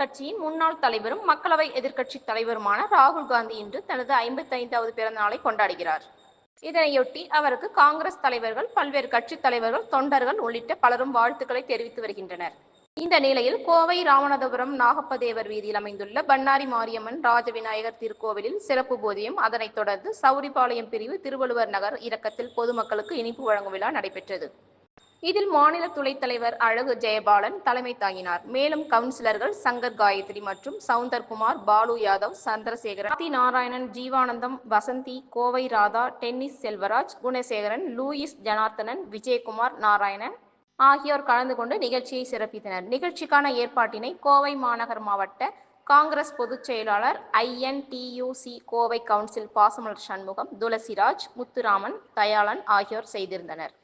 கட்சியின் முன்னாள் தலைவரும் மக்களவை எதிர்க்கட்சி தலைவருமான ராகுல் காந்தி இன்று தனது ஐம்பத்தைந்தாவது பிறந்த நாளை கொண்டாடுகிறார். இதனையொட்டி அவருக்கு காங்கிரஸ் தலைவர்கள் பல்வேறு கட்சித் தலைவர்கள் தொண்டர்கள் உள்ளிட்ட பலரும் வாழ்த்துக்களை தெரிவித்து வருகின்றனர். இந்த நிலையில் கோவை ராமநாதபுரம் நாகப்பதேவர் வீதியில் அமைந்துள்ள பண்ணாரி மாரியம்மன் ராஜவிநாயகர் திருக்கோவிலில் சிறப்பு பூஜையும் அதனைத் தொடர்ந்து சௌரிபாளையம் பிரிவு திருவள்ளுவர் நகர் இறக்கத்தில் பொதுமக்களுக்கு இனிப்பு வழங்கும் விழா நடைபெற்றது. இதில் மாநில துணைத் தலைவர் அழகு ஜெயபாலன் தலைமை தாங்கினார். மேலும் கவுன்சிலர்கள் சங்கர் காயத்ரி மற்றும் Soundarkumar Balu Yadav Chandrasekaran T Narayanan Jeevanandham Vasanthi Kovai Radha Dennis Selvaraj Gunasekaran Louis Janarthanan Vijayakumar Narayanan ஆகியோர் கலந்து கொண்டு நிகழ்ச்சியை சிறப்பித்தனர். நிகழ்ச்சிக்கான ஏற்பாட்டினை கோவை மாநகர் மாவட்ட காங்கிரஸ் பொதுச் செயலாளர் ஐஎன்டியூசி கோவை கவுன்சில் பாசமலர் சண்முகம் துளசிராஜ் முத்துராமன் தயாளன் ஆகியோர் செய்திருந்தனர்.